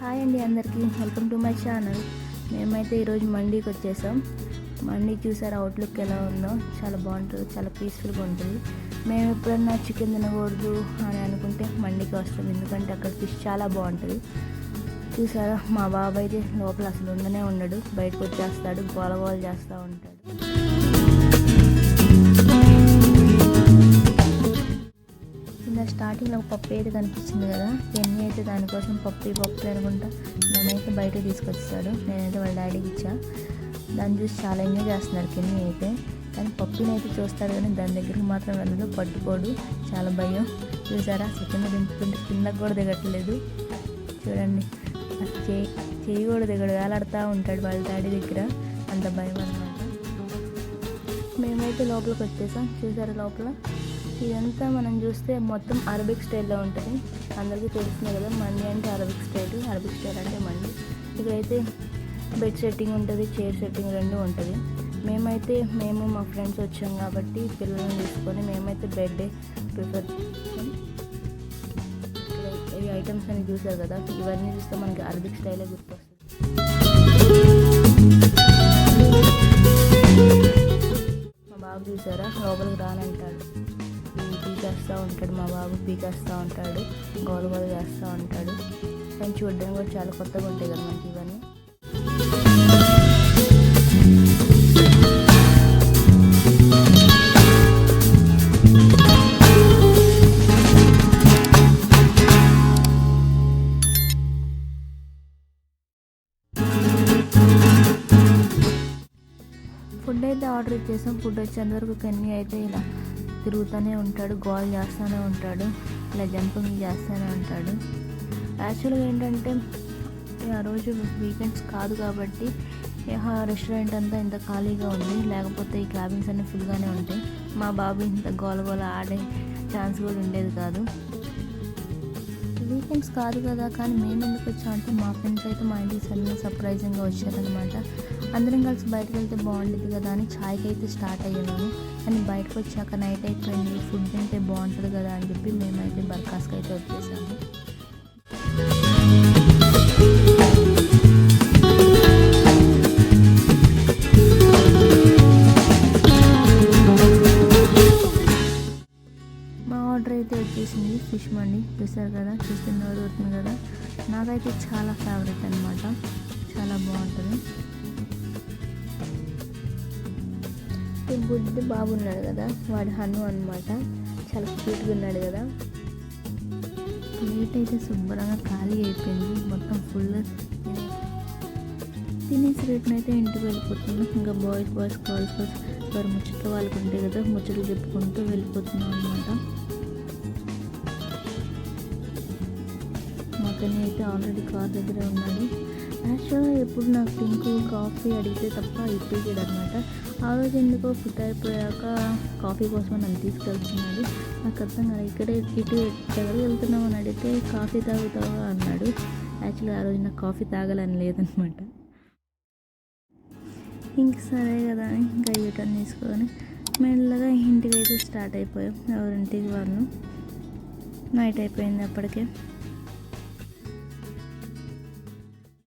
Hi అండి అందరికీ. Welcome to my channel. మేమైతే ఈరోజు మండీకి వచ్చేసాం. మండీ చూసారు అవుట్లుక్ ఎలా ఉందో? చాలా బాగుంటుంది. చాలా పీస్ఫుల్గా ఉంటుంది. మేము ఎప్పుడన్నా చికెన్ తినకూడదు అని అనుకుంటే మండీకి వస్తాం. ఎందుకంటే అక్కడ ఫిష్ చాలా బాగుంటుంది. చూసారా? మా బాబాయ్ అయితే లోపల అసలు ఉండనే ఉండడు. బయటకు వచ్చేస్తాడు. గోల గోల చేస్తూ ఉంటాడు. స్టార్టింగ్లో ఒక పప్పు అయితే కనిపిస్తుంది కదా. ఎన్ని అయితే దానికోసం పప్పు పప్పు అనుకుంటా. నన్నైతే బయట తీసుకొచ్చాడు. నేనైతే వాళ్ళ డాడీకి ఇచ్చా. దాన్ని చూసి చాలా ఎంజాయ్ చేస్తున్నారు కిన్ని అయితే. కానీ పప్పుని అయితే చూస్తారు కానీ దాని దగ్గరికి మాత్రం వెళ్ళదు. పట్టుకోడు. చాలా భయం. చూసారా? సెకండ్ దింపుతుంటే కిందకు కూడా దిగట్లేదు. చూడండి. చేయి చేయి కూడా దిగడు. వేలాడుతూ ఉంటాడు వాళ్ళ డాడీ దగ్గర. అంత భయం అనమాట మేమైతే లోపలికి వచ్చేసాం. చూసారా లోపల? ఇదంతా మనం చూస్తే మొత్తం అరబిక్ స్టైల్లో ఉంటుంది. అందరికీ తెలిసిందే కదా మండి అంటే అరబిక్ స్టైల్ అరబిక్ స్టైల్ అంటే మండి ఇక్కడైతే బెడ్ సెట్టింగ్ ఉంటుంది చైర్ సెట్టింగ్ రెండు ఉంటుంది. మేమైతే మేము మా ఫ్రెండ్స్ వచ్చాం కాబట్టి పిల్లల్ని తీసుకొని మేమైతే బెడ్ ప్రిఫర్ ఈ ఐటమ్స్ అన్ని చూసారు కదా ఇవన్నీ చూస్తే మనకి అరబిక్ స్టైలే గుర్తొస్తుంది చేస్తూ ఉంటాడు మా బాబు పీకేస్తూ ఉంటాడు గోల గోల చేస్తూ ఉంటాడు. కానీ చూడడానికి కూడా చాలా కొత్తగా ఉంటాయి కదా మనకి ఇవన్నీ. ఫుడ్ అయితే ఆర్డర్ ఇచ్చేసాం. ఫుడ్ వచ్చేంతవరకు కన్నీ అయితే ఇలా తిరుగుతూనే ఉంటాడు గోల్ చేస్తూనే ఉంటాడు ఇలా జంపింగ్ చేస్తూనే ఉంటాడు. యాక్చువల్గా ఏంటంటే ఆ రోజు వీకెండ్స్ కాదు కాబట్టి రెస్టారెంట్ అంతా ఇంత ఖాళీగా ఉంది లేకపోతే ఈ క్యాబిన్స్ అన్నీ ఫుల్గానే ఉంటాయి. మా బాబు ఇంత గోల గోల ఆడే ఛాన్స్ కూడా ఉండేది కాదు. వీకెండ్స్ కాదు కదా కానీ మేము ఎందుకు వచ్చామంటే మా ఫ్రెండ్స్ అయితే మా ఇంటికి సడన్గా సర్ప్రైజింగ్గా వచ్చారనమాట అందరం కలిసి బయటకు వెళ్తే బాగుండేది కదా అని ఛాయ్కి అయితే స్టార్ట్ అయ్యాము కానీ బయటకు వచ్చాక నైట్ అయిపోయింది ఫుడ్ తింటే బాగుంటుంది కదా అని చెప్పి మేమైతే బర్కాస్కి అయితే వచ్చేసాము చేసింది ఫిష్ మండి చూసారు కదా చూస్తున్న అవుతుంది కదా. నాకైతే చాలా ఫేవరెట్ అనమాట చాలా బాగుంటుంది. ఈ బుద్ధి బాబు ఉన్నాడు కదా వాడు హను అనమాట చాలా క్యూట్గా ఉన్నాడు కదా. ప్లేట్ అయితే శుభ్రంగా ఖాళీ అయిపోయింది. మొత్తం ఫుల్ తినేసి రిటర్న్ అయితే ఇంటికి వెళ్ళిపోతున్నాం. ఇంకా బాయ్స్ బాయ్స్ గర్ల్స్ గర్ల్స్ వారు ముచ్చట్లు వాళ్ళకు ఉంటాయి కదా ముచ్చట్లు చెప్పుకుంటూ వెళ్ళిపోతున్నాం అనమాట మాకని అయితే ఆల్రెడీ కార్ దగ్గర ఉన్నాడు యాక్చువల్గా ఎప్పుడు నాకు పింక్ కాఫీ అడిగితే తప్ప ఇప్పించాడు అనమాట ఆ రోజు ఎందుకో ఫుడ్ అయిపోయాక కాఫీ కోసం నన్ను తీసుకెళ్తున్నాడు. నాకు అర్థం కాదు ఇక్కడే ఇటు ఎవరు వెళ్తున్నావు అని అడిగితే కాఫీ తాగుతావా అన్నాడు. యాక్చువల్గా ఆ రోజు నాకు కాఫీ తాగాలని లేదనమాట. ఇంక సరే కదా ఇంకా యూటర్న్ తీసుకొని మెల్లగా ఇంటికి అయితే స్టార్ట్ అయిపోయాం. ఎవరింటికి వాళ్ళు నైట్ అయిపోయింది అప్పటికే.